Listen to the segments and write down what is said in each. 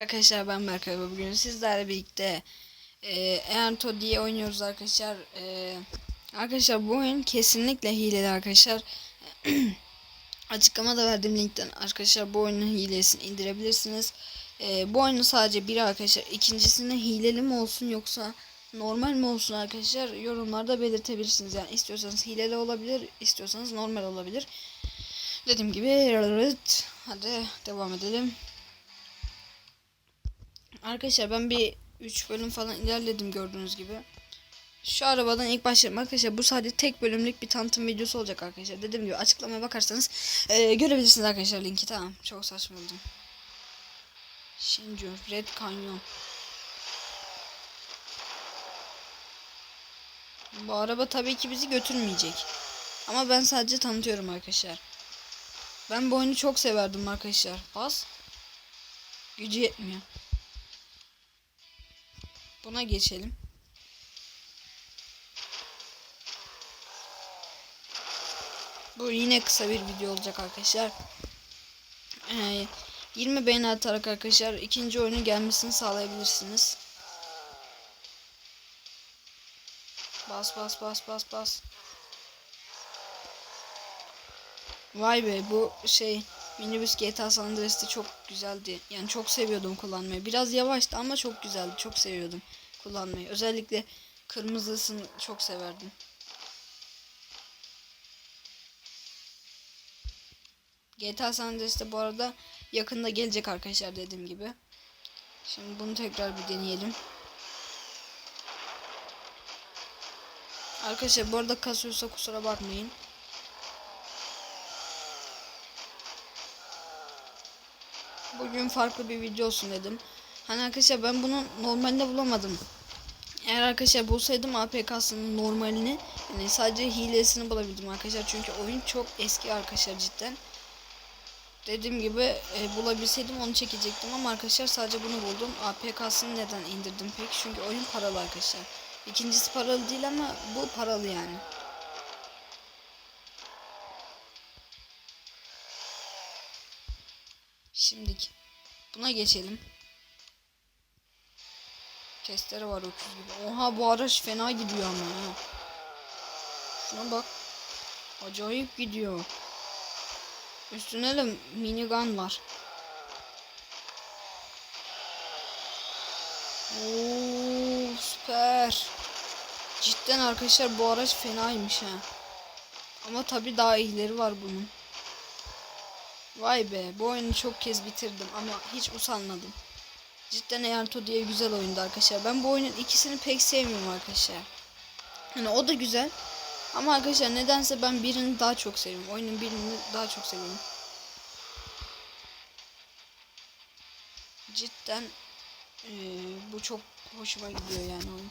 Arkadaşlar ben Berkay ve bugün sizlerle birlikte e, Ento diye oynuyoruz arkadaşlar. E, arkadaşlar bu oyun kesinlikle hileli arkadaşlar. Açıklamada verdiğim linkten arkadaşlar bu oyunun hilesini indirebilirsiniz. E, bu oyunu sadece biri arkadaşlar. İkincisinde hileli mi olsun yoksa normal mi olsun arkadaşlar yorumlarda belirtebilirsiniz. Yani istiyorsanız hileli olabilir, istiyorsanız normal olabilir. Dediğim gibi hadi devam edelim. Arkadaşlar ben bir 3 bölüm falan ilerledim gördüğünüz gibi. Şu arabadan ilk başlayalım arkadaşlar. Bu sadece tek bölümlük bir tanıtım videosu olacak arkadaşlar. Dediğim gibi açıklamaya bakarsanız e, görebilirsiniz arkadaşlar linki tamam. Çok saçmaladım. Shinju Red Canyon. Bu araba tabii ki bizi götürmeyecek. Ama ben sadece tanıtıyorum arkadaşlar. Ben bu oyunu çok severdim arkadaşlar. Bas. Gücü yetmiyor. Buna geçelim. Bu yine kısa bir video olacak arkadaşlar. Ee, 20 beğeni atarak arkadaşlar ikinci oyunun gelmesini sağlayabilirsiniz. Bas bas bas bas bas. Vay be bu şey minibüs GTA San Andreas'te çok güzeldi. Yani çok seviyordum kullanmayı. Biraz yavaştı ama çok güzeldi. Çok seviyordum kullanmayı. Özellikle kırmızısını çok severdim. GTA San Andreas'te bu arada yakında gelecek arkadaşlar dediğim gibi. Şimdi bunu tekrar bir deneyelim. Arkadaşlar bu arada kasıyorsa kusura bakmayın. Bugün farklı bir video olsun dedim. Hani arkadaşlar ben bunu normalde bulamadım. Eğer arkadaşlar bulsaydım APK'sının normalini yani sadece hilesini bulabildim arkadaşlar. Çünkü oyun çok eski arkadaşlar cidden. Dediğim gibi e, bulabilseydim onu çekecektim ama arkadaşlar sadece bunu buldum. APK'sını neden indirdim peki? Çünkü oyun paralı arkadaşlar. İkincisi paralı değil ama bu paralı yani. Şimdiki buna geçelim. Testere var öküz gibi. Oha bu araç fena gidiyor ama ha. Şuna bak. Acayip gidiyor. Üstüne de minigun var. Oo süper. Cidden arkadaşlar bu araç fenaymış ha. Ama tabi daha iyileri var bunun. Vay be bu oyunu çok kez bitirdim ama hiç usanmadım. Cidden Earto diye güzel oyundu arkadaşlar. Ben bu oyunun ikisini pek sevmiyorum arkadaşlar. Hani o da güzel. Ama arkadaşlar nedense ben birini daha çok seviyorum. Oyunun birini daha çok seviyorum. Cidden ee, bu çok hoşuma gidiyor yani oyun.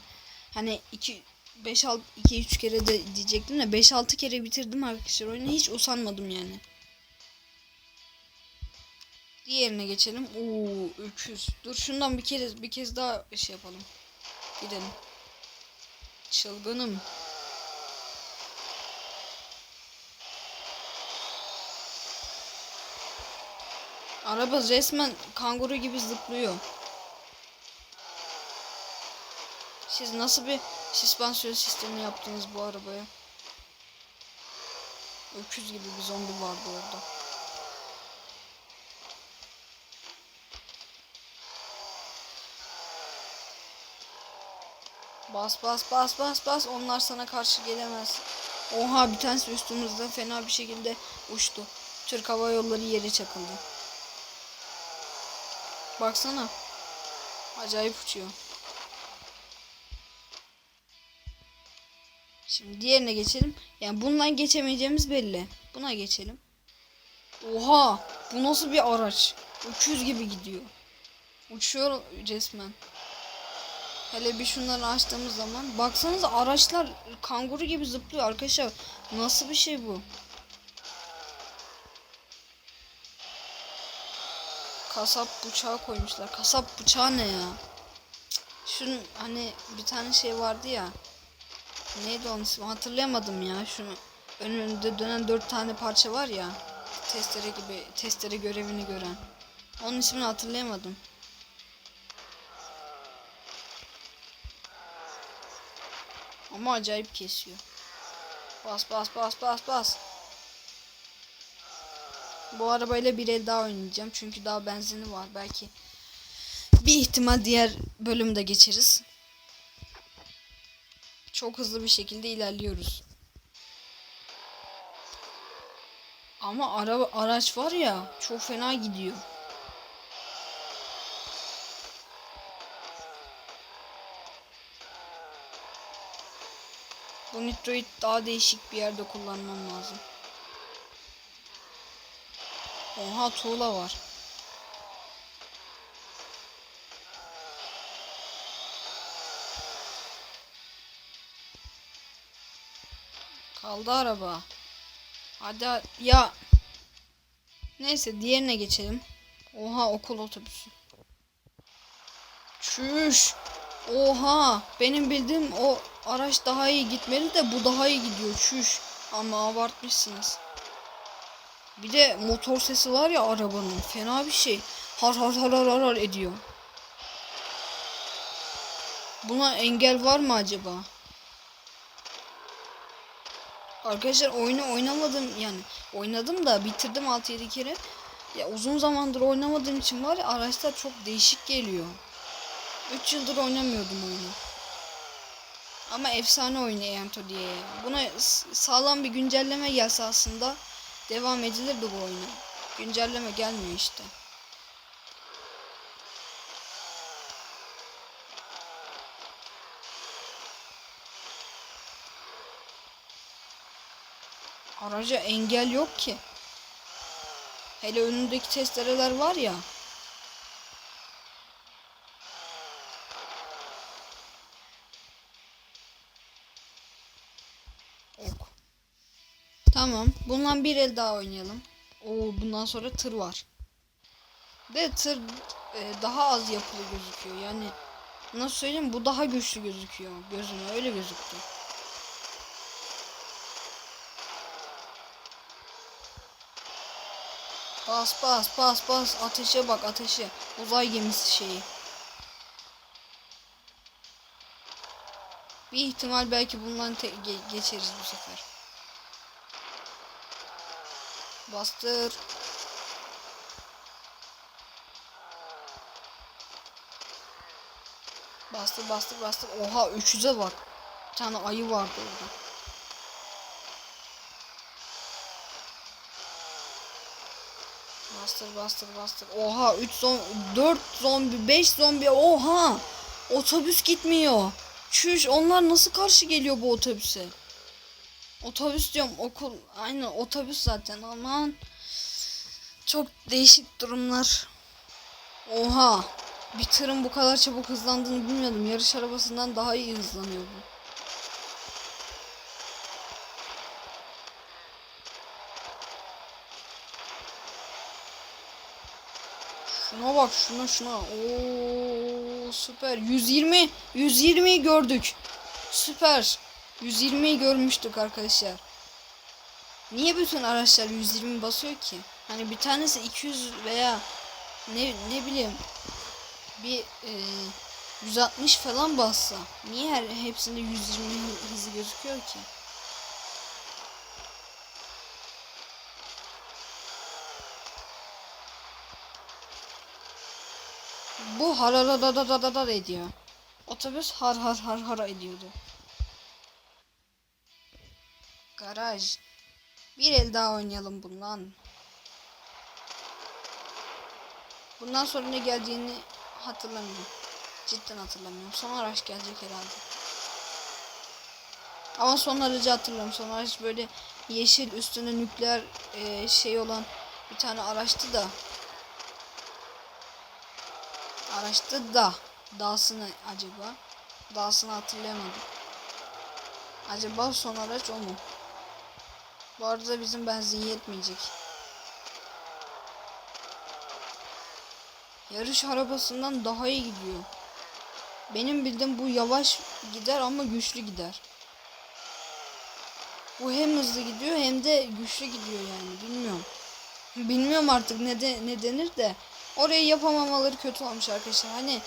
Hani 2 5 6 2 3 kere de diyecektim de 5 6 kere bitirdim arkadaşlar oyunu. Hiç usanmadım yani. Diğerine geçelim. Oo, öküz. Dur şundan bir kez bir kez daha şey yapalım. Gidelim. Çılgınım. Araba resmen kanguru gibi zıplıyor. Siz nasıl bir süspansiyon sistemi yaptınız bu arabaya? Öküz gibi bir zombi vardı orada. Bas bas bas bas bas onlar sana karşı gelemez. Oha bir tanesi üstümüzden fena bir şekilde uçtu. Türk Hava Yolları yere çakıldı. Baksana. Acayip uçuyor. Şimdi diğerine geçelim. Yani bundan geçemeyeceğimiz belli. Buna geçelim. Oha! Bu nasıl bir araç? Öküz gibi gidiyor. Uçuyor resmen. Hele bir şunları açtığımız zaman baksanıza araçlar kanguru gibi zıplıyor arkadaşlar. Nasıl bir şey bu? Kasap bıçağı koymuşlar. Kasap bıçağı ne ya? Şunun hani bir tane şey vardı ya. Neydi onun ismi hatırlayamadım ya. Şunu önünde dönen dört tane parça var ya. Testere gibi testere görevini gören. Onun ismini hatırlayamadım. Ama acayip kesiyor. Bas bas bas bas bas. Bu arabayla bir el daha oynayacağım. Çünkü daha benzini var. Belki bir ihtimal diğer bölümde geçeriz. Çok hızlı bir şekilde ilerliyoruz. Ama araba araç var ya çok fena gidiyor. Bu nitroid daha değişik bir yerde kullanmam lazım. Oha tuğla var. Kaldı araba. Hadi ha- ya. Neyse diğerine geçelim. Oha okul otobüsü. Çüş. Oha. Benim bildiğim o araç daha iyi gitmeli de bu daha iyi gidiyor. Çüş. Ama abartmışsınız. Bir de motor sesi var ya arabanın. Fena bir şey. Har har har har har har ediyor. Buna engel var mı acaba? Arkadaşlar oyunu oynamadım yani oynadım da bitirdim 6-7 kere. Ya uzun zamandır oynamadığım için var ya araçlar çok değişik geliyor. 3 yıldır oynamıyordum oyunu. Ama efsane oyunu Ento diye. Buna sağlam bir güncelleme gelse aslında devam edilirdi bu oyuna. Güncelleme gelmiyor işte. Araca engel yok ki. Hele önündeki testereler var ya. Tamam. Bundan bir el daha oynayalım. Oo bundan sonra tır var. De tır e, daha az yapılı gözüküyor. Yani nasıl söyleyeyim bu daha güçlü gözüküyor gözüme öyle gözüktü. Bas bas bas bas ateşe bak ateşe. Uzay gemisi şeyi. Bir ihtimal belki bundan geçeriz bu sefer. Bastır. Bastır bastır bastır. Oha 300'e bak. Bir tane ayı vardı orada. Bastır bastır bastır. Oha 3 zombi 4 zombi 5 zombi oha. Otobüs gitmiyor. Çüş onlar nasıl karşı geliyor bu otobüse? Otobüs diyorum okul. Aynen otobüs zaten aman. Çok değişik durumlar. Oha. Bir tırın bu kadar çabuk hızlandığını bilmiyordum. Yarış arabasından daha iyi hızlanıyor bu. Şuna bak şuna şuna. Oo süper. 120 120'yi gördük. Süper. 120'yi görmüştük arkadaşlar. Niye bütün araçlar 120 basıyor ki? Hani bir tanesi 200 veya ne ne bileyim bir e, 160 falan bassa niye her hepsinde 120 hızı gözüküyor ki? Bu harara da da da da da ediyor. Otobüs har har har har ediyordu. Garaj. Bir el daha oynayalım bundan. Bundan sonra ne geldiğini hatırlamıyorum. Cidden hatırlamıyorum. Son araç gelecek herhalde. Ama son aracı hatırlıyorum. Son araç böyle yeşil üstüne nükleer e, şey olan bir tane araçtı da. Araçtı da. Dağsını acaba? Dağsını hatırlayamadım. Acaba son araç o mu? Bu arada bizim benzin yetmeyecek. Yarış arabasından daha iyi gidiyor. Benim bildiğim bu yavaş gider ama güçlü gider. Bu hem hızlı gidiyor hem de güçlü gidiyor yani bilmiyorum. Bilmiyorum artık ne de ne denir de orayı yapamamaları kötü olmuş arkadaşlar. Hani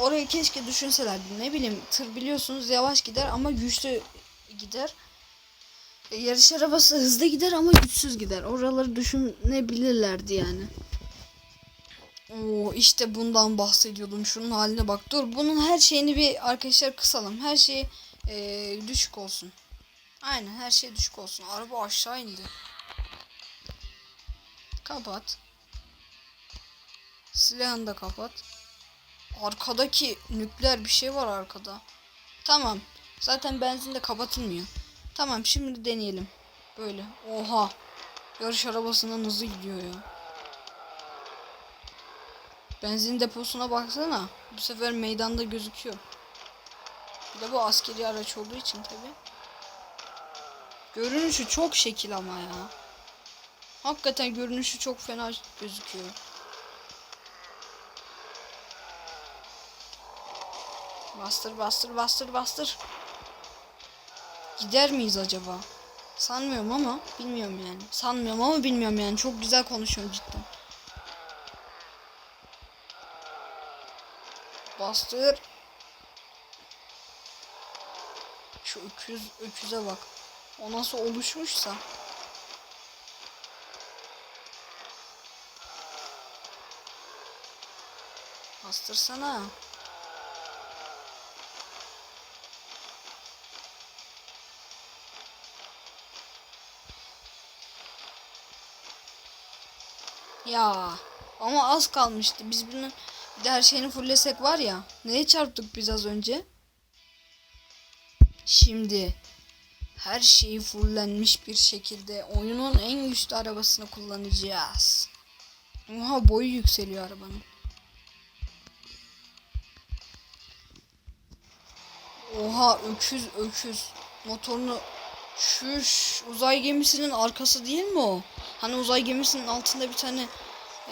Orayı keşke düşünselerdi. Ne bileyim tır biliyorsunuz yavaş gider ama güçlü gider. E, yarış arabası hızlı gider ama güçsüz gider. Oraları düşünebilirlerdi yani. Oo işte bundan bahsediyordum. Şunun haline bak. Dur bunun her şeyini bir arkadaşlar kısalım. Her şey e, düşük olsun. Aynen her şey düşük olsun. Araba aşağı indi. Kapat. Silahını da kapat. Arkadaki nükleer bir şey var arkada. Tamam. Zaten benzin de kapatılmıyor. Tamam şimdi deneyelim. Böyle. Oha. Yarış arabasından hızlı gidiyor ya. Benzin deposuna baksana. Bu sefer meydanda gözüküyor. Bir de bu askeri araç olduğu için tabi. Görünüşü çok şekil ama ya. Hakikaten görünüşü çok fena gözüküyor. Bastır bastır bastır bastır. Gider miyiz acaba? Sanmıyorum ama bilmiyorum yani. Sanmıyorum ama bilmiyorum yani. Çok güzel konuşuyorum cidden. Bastır. Şu öküz, öküze bak. O nasıl oluşmuşsa. Bastırsana. Ya ama az kalmıştı. Biz bunun bir de her şeyini fullesek var ya. Neye çarptık biz az önce? Şimdi her şeyi fullenmiş bir şekilde oyunun en güçlü arabasını kullanacağız. Oha boyu yükseliyor arabanın. Oha öküz öküz. Motorunu şuş uzay gemisinin arkası değil mi o? Hani uzay gemisinin altında bir tane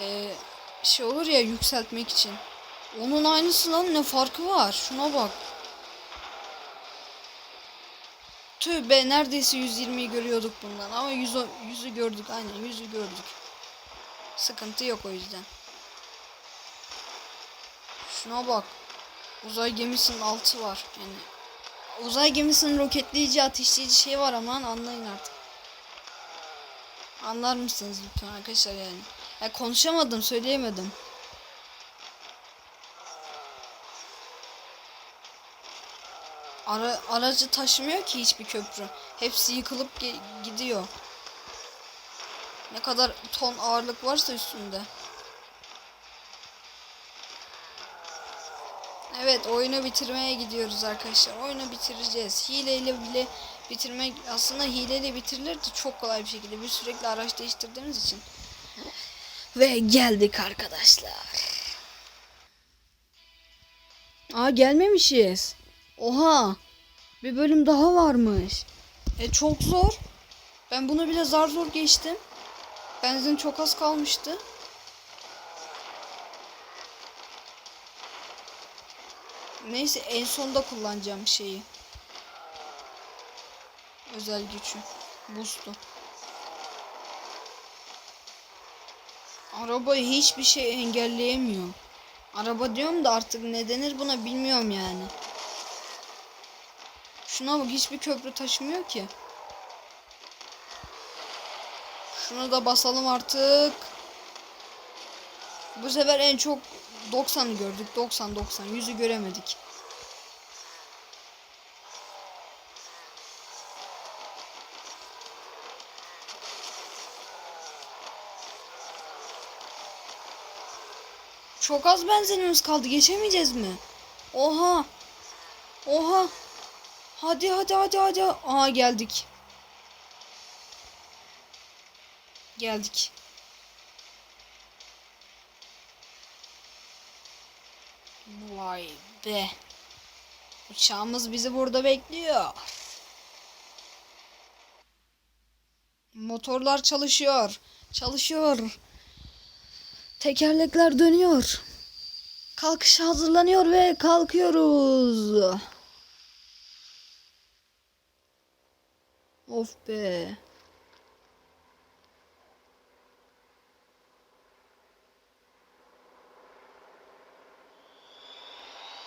e, şey olur ya yükseltmek için. Onun aynısı lan ne farkı var? Şuna bak. Tüh be neredeyse 120'yi görüyorduk bundan ama 100, 100'ü gördük aynen 100'ü gördük. Sıkıntı yok o yüzden. Şuna bak. Uzay gemisinin altı var. Yani uzay gemisinin roketleyici ateşleyici şey var aman anlayın artık. Anlar mısınız lütfen arkadaşlar yani. Ya konuşamadım söyleyemedim. Ara, aracı taşımıyor ki hiçbir köprü. Hepsi yıkılıp gidiyor. Ne kadar ton ağırlık varsa üstünde. Evet oyunu bitirmeye gidiyoruz arkadaşlar. Oyunu bitireceğiz. Hileyle bile bitirmek aslında hileyle bitirilir de çok kolay bir şekilde. Biz sürekli araç değiştirdiğimiz için. Ve geldik arkadaşlar. Aa gelmemişiz. Oha. Bir bölüm daha varmış. E çok zor. Ben bunu bile zar zor geçtim. Benzin çok az kalmıştı. Neyse en sonda kullanacağım şeyi. Özel gücü. Boost'u. Arabayı hiçbir şey engelleyemiyor. Araba diyorum da artık ne denir buna bilmiyorum yani. Şuna bak hiçbir köprü taşımıyor ki. Şunu da basalım artık. Bu sefer en çok 90'ı gördük. 90 90 100'ü göremedik. Çok az benzinimiz kaldı. Geçemeyeceğiz mi? Oha. Oha. Hadi hadi hadi hadi. Aha geldik. Geldik. Be. Uçağımız bizi burada bekliyor. Motorlar çalışıyor. Çalışıyor. Tekerlekler dönüyor. Kalkış hazırlanıyor ve kalkıyoruz. Of be.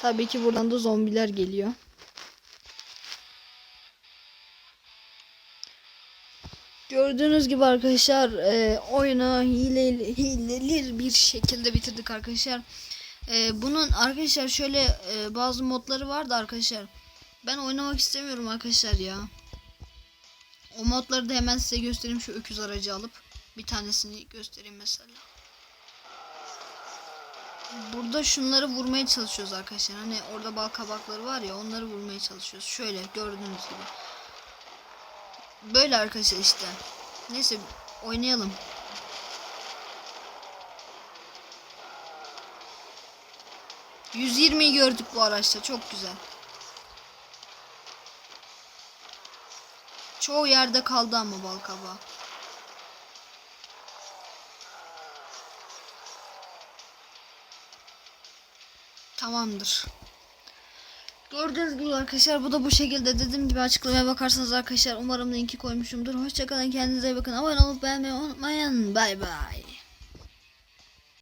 Tabii ki buradan da zombiler geliyor. Gördüğünüz gibi arkadaşlar e, oyunu hileli, hileli bir şekilde bitirdik arkadaşlar. E, bunun arkadaşlar şöyle e, bazı modları vardı arkadaşlar. Ben oynamak istemiyorum arkadaşlar ya. O modları da hemen size göstereyim şu öküz aracı alıp bir tanesini göstereyim mesela. Burada şunları vurmaya çalışıyoruz arkadaşlar. Hani orada bal kabakları var ya onları vurmaya çalışıyoruz. Şöyle gördüğünüz gibi. Böyle arkadaşlar işte. Neyse oynayalım. %20'yi gördük bu araçta. Çok güzel. Çoğu yerde kaldı ama bal kabağı. Tamamdır. Gördüğünüz gibi arkadaşlar bu da bu şekilde dediğim gibi açıklamaya bakarsanız arkadaşlar umarım linki koymuşumdur. Hoşçakalın kendinize iyi bakın. Abone olup beğenmeyi unutmayın. Bay bay.